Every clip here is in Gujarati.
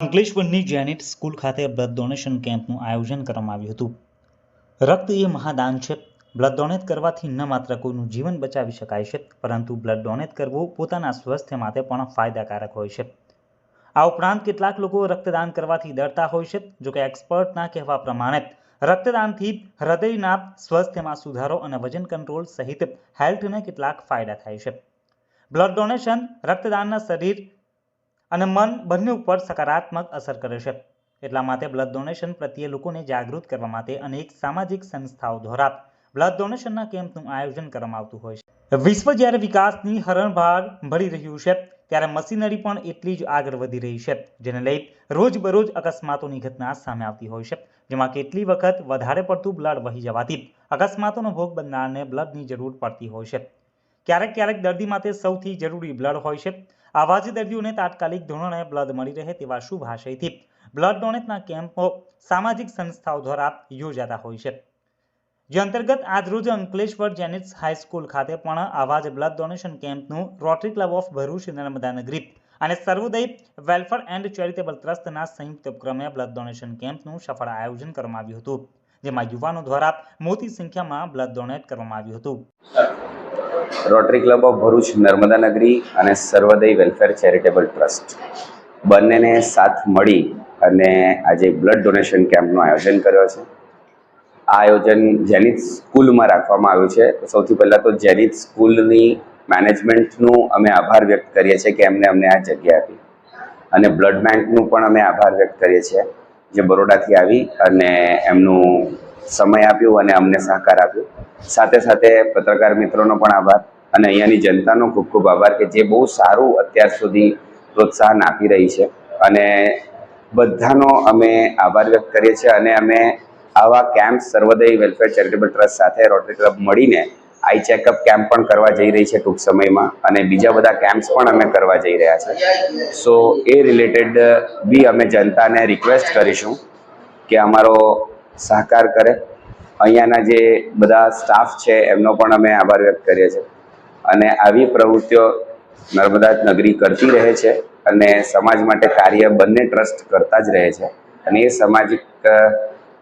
અંકલેશ્વરની જેનિટ સ્કૂલ ખાતે બ્લડ ડોનેશન કેમ્પનું આયોજન કરવામાં આવ્યું હતું. રક્ત એ મહાદાન છે. બ્લડ ડોનેટ કરવાથી ન માત્ર કોઈનું જીવન બચાવી શકાય છે, પરંતુ બ્લડ ડોનેટ કરવું પોતાના સ્વાસ્થ્ય માટે પણ ફાયદાકારક હોય છે. આ ઉપરાંત કેટલાક લોકો રક્તદાન કરવાથી ડરતા હોય છે જોકે એક્સપર્ટના કહેવા પ્રમાણે રક્તદાનથી હૃદયના સ્વાસ્થ્યમાં સુધારો અને વજન કંટ્રોલ સહિત હેલ્થને કેટલાક ફાયદા થાય છે. બ્લડ ડોનેશન રક્તદાનના શરીર અને મન બંને ઉપર સકારાત્મક અસર કરે છે. એટલા માટે બ્લડ ડોનેશન પ્રત્યે લોકોને જાગૃત કરવા માટે અનેક સામાજિક સંસ્થાઓ દ્વારા બ્લડ ડોનેશનના કેમ્પનું આયોજન કરવામાં આવતું હોય છે. વિશ્વ જ્યારે વિકાસની હરણભાર ભળી રહ્યું છે, ત્યારે મશીનરી પણ એટલી જ આગળ વધી રહી છે, જેને લઈ રોજબરોજ અકસ્માતોની ઘટના સામે આવતી હોય છે, જેમાં કેટલી વખત વધારે પડતું બ્લડ વહી જવાથી અકસ્માતોનો ભોગ બનનારને બ્લડની જરૂર પડતી હોય છે. ક્યારેક ક્યારેક દર્દી માટે સૌથી જરૂરી બ્લડ હોય છે. આવા જ દર્દીઓને તાત્કાલિક ધોરણે બ્લડ મળી રહે તેવા શુભ આશયથી બ્લડ ડોનેટના કેમ્પો સામાજિક સંસ્થાઓ દ્વારા યોજાતા હોય છે. જે અંતર્ગત આજરોજ અંકલેશ્વર જેનિટ્સ હાઈસ્કૂલ ખાતે પણ આવા જ બ્લડ ડોનેશન કેમ્પનું Rotary Club of Bharuch, Narmada અને સર્વોદય વેલફેર એન્ડ ચેરિટેબલ ટ્રસ્ટના સંયુક્ત ઉપક્રમે બ્લડ ડોનેશન કેમ્પનું સફળ આયોજન કરવામાં આવ્યું હતું, જેમાં યુવાનો દ્વારા મોટી સંખ્યામાં બ્લડ ડોનેટ કરવામાં આવ્યું હતું. Rotary Club of Bharuch Narmada Nagari અને સર્વદય વેલફેર ચેરિટેબલ ટ્રસ્ટ બંનેને સાથ મળી અને આજે બ્લડ ડોનેશન કેમ્પનું આયોજન કર્યો છે. આ આયોજન જેનિત સ્કૂલમાં રાખવામાં આવ્યું છે. સૌથી પહેલાં તો જેનિત સ્કૂલની મેનેજમેન્ટનું અમે આભાર વ્યક્ત કરીએ છીએ કે એમને અમને આ જગ્યા આપી. અને બ્લડ બેંકનું પણ અમે આભાર વ્યક્ત કરીએ છીએ, જે બરોડાથી આવી અને એમનું સમય આપ્યો અને અમને સહકાર આપ્યો. સાથે સાથે પત્રકાર મિત્રોનો પણ આભાર અને અહીંયાની જનતાનો ખૂબ ખૂબ આભાર કે જે બહુ સારું અત્યાર સુધી પ્રોત્સાહન આપી રહી છે. અને બધાનો અમે આભાર વ્યક્ત કરીએ છીએ અને અમે આવા camp Sarvodaya welfare charitable trust સાથે રોટરી ક્લબ મળીને આઈ ચેકઅપ કેમ્પ પણ કરવા જઈ રહી છે ટૂંક સમયમાં અને બીજા બધા કેમ્પ્સ પણ અમે કરવા જઈ રહ્યા છે. સો એ રિલેટેડ બી અમે જનતાને રિક્વેસ્ટ કરીશું કે અમારો સહકાર કરે. અહીંયાના જે બધા સ્ટાફ છે, એમનો પણ અમે આભાર વ્યક્ત કરીએ છીએ. અને આવી પ્રવૃત્તિઓ નર્મદા નગરી કરતી રહે છે અને સમાજ માટે કાર્ય બંને ટ્રસ્ટ કરતા જ રહે છે. અને એ સામાજિક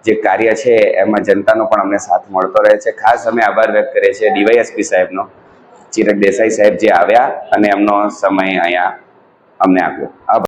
જે કાર્ય છે, એમાં જનતાનો પણ અમને સાથ મળતો રહે છે. ખાસ અમે આભાર વ્યક્ત કરીએ છીએ ડીવાયએસપી સાહેબનો. ચિરક દેસાઈ સાહેબ જે આવ્યા અને એમનો સમય અહીંયા અમને આપ્યો. આભાર.